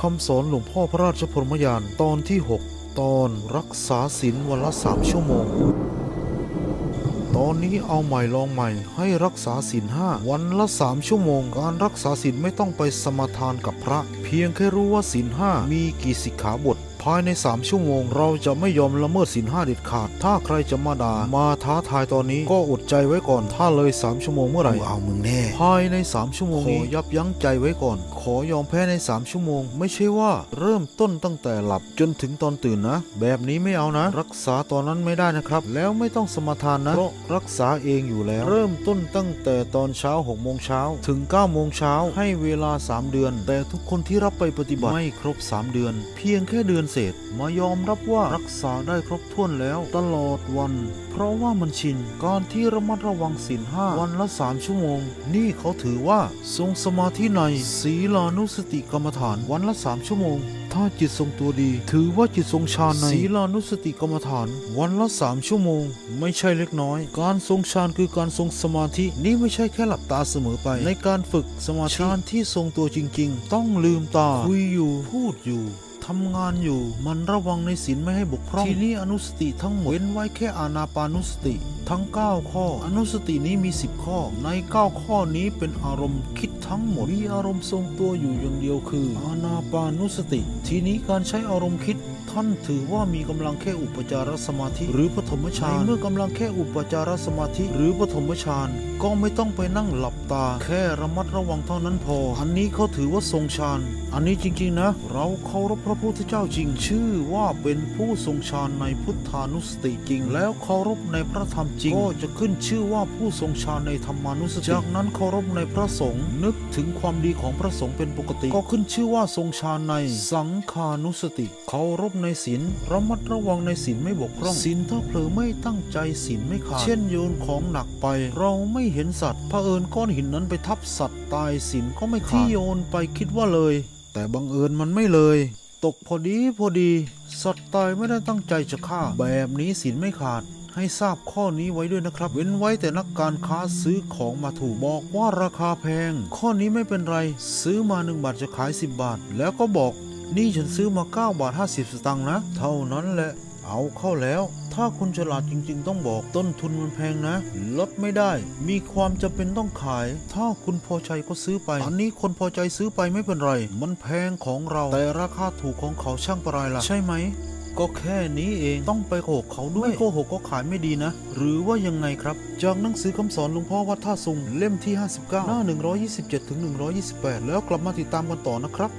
คำสอนหลวงพ่อพระราชพรหมยานตอนที่ 6 ตอนรักษาศีลวันละสามชั่วโมง ตอนนี้เอาใหม่ลองใหม่ให้รักษาศีลห้าวันละสามชั่วโมง การรักษาศีลไม่ต้องไปสมาทานกับพระ เพียงแค่รู้ว่าศีลห้ามีกี่สิกขาบทภายใน 3 ชั่วโมง เราจะไม่ยอมละเมิดศีลห้าเด็ดขาด ถ้าใครจะมาด่ามาท้าทายตอนนี้ก็อดใจไว้ก่อน ถ้าเลย 3 ชั่วโมงเมื่อไหร่เอามึงแน่ ภายใน 3 ชั่วโมงขอยับยั้งใจไว้ก่อน ขอยอมแพ้ใน 3 ชั่วโมง ไม่ใช่ว่าเริ่มต้นตั้งแต่หลับจนถึงตอนตื่นนะ แบบนี้ไม่เอานะ รักษาตอนนั้นไม่ได้นะครับ แล้วไม่ต้องสมาทานนะเพราะรักษาเองอยู่แล้ว เริ่มต้นตั้งแต่ตอนเช้า6โมงเช้าถึง9โมงเช้าให้เวลา 3 เดือน แต่ทุกคนที่รับไปปฏิบัติไม่ครบ 3 เดือน เพียงแค่เดือนเศษ มายอมรับว่ารักษาได้ครบถ้วนแล้ว ตลอดวัน เพราะว่ามันชินการที่ระมัดระวังศีลห้าวันละ 3 ชั่วโมง นี่เขาถือว่าทรงสมาธิในศีลลานุสติกรรมฐานวันละสามชั่วโมง ถ้าจิตทรงตัวดี ถือว่าจิตทรงฌานในศีลานุสติกรรมฐาน วันละสามชั่วโมง ไม่ใช่เล็กน้อย การทรงฌานคือการทรงสมาธินี่ไม่ใช่แค่หลับตาเสมอไป ในการฝึกสมาธิฌานที่ทรงตัวจริง ๆ ต้องลืมตาคุยอยู่พูดอยู่ ทำงานอยู่ มันระวังในศีลไม่ให้บกพร่อง ทีนี้อนุสติทั้งหมดเว้นไว้แค่อานาปานุสติ ทั้ง 9 ข้อ อนุสตินี้มี 10 ข้อ ใน 9 ข้อนี้เป็นอารมณ์คิดทั้งหมด มีอารมณ์ทรงตัวอยู่อย่างเดียวคือ อานาปานุสติ ทีนี้การใช้อารมณ์คิด ท่านถือว่ามีกำลังแค่อุปจารสมาธิ หรือปฐมฌานในเมื่อกำลังแค่อุปจารสมาธิ หรือปฐมฌานก็ไม่ต้องไปนั่งหลับตา แค่ระมัดระวังเท่านั้นพอ อันนี้เขาถือว่าทรงฌานอันนี้จริงๆนะ เราเคารพพระพุทธเจ้าจริง ชื่อว่าเป็นผู้ทรงฌานในพุทธานุสติจริง แล้วเคารพในพระธรรมจริง ก็จะขึ้นชื่อว่าผู้ทรงฌานในธรรมานุสติจากนั้นเคารพในพระสงฆ์นึกถึงความดีของพระสงฆ์เป็นปกติ ก็ขึ้นชื่อว่าทรงฌานในสังฆานุสติเคารพในศีลระมัดระวังในศีลไม่บกพร่องศีลถ้าเผลอไม่ตั้งใจศีลไม่ขาดเช่นโยนของหนักไป เราไม่เห็นสัตว์เผอิญก้อนหินนั้นไปทับสัตว์ตายศีลก็ไม่ขาดที่โยนไปคิดว่าเลย แต่บังเอิญมันไม่เลย ตกพอดีพอดี สัตว์ตายไม่ได้ตั้งใจจะฆ่า แบบนี้ศีลไม่ขาดให้ทราบข้อนี้ไว้ด้วยนะครับ เว้นไว้แต่นักการค้าซื้อของมาถูกบอกว่าราคาแพง ข้อนี้ไม่เป็นไร ซื้อมา 1 บาทจะขาย 10 บาท แล้วก็บอก นี่ฉันซื้อมา 9 บาท 50 สตางค์นะ เท่านั้นแหละ เอาเข้าแล้ว ถ้าคุณฉลาดจริง ๆ ต้องบอกต้นทุนมันแพงนะ ลดไม่ได้ มีความจำเป็นต้องขาย ถ้าคุณพอใจก็ซื้อไป อันนี้คนพอใจซื้อไปไม่เป็นไร มันแพงของเรา แต่ราคาถูกของเขาช่างประไรล่ะ ใช่ไหมก็แค่นี้เองต้องไปโกหกเขาด้วยไม่โกหกก็ขายไม่ดีนะ หรือว่ายังไงครับ จากหนังสือคำสอนหลวงพ่อวัดท่าซุงเล่มที่ 59 หน้า 127ถึง128 แล้วกลับมาติดตามกันต่อนะครับ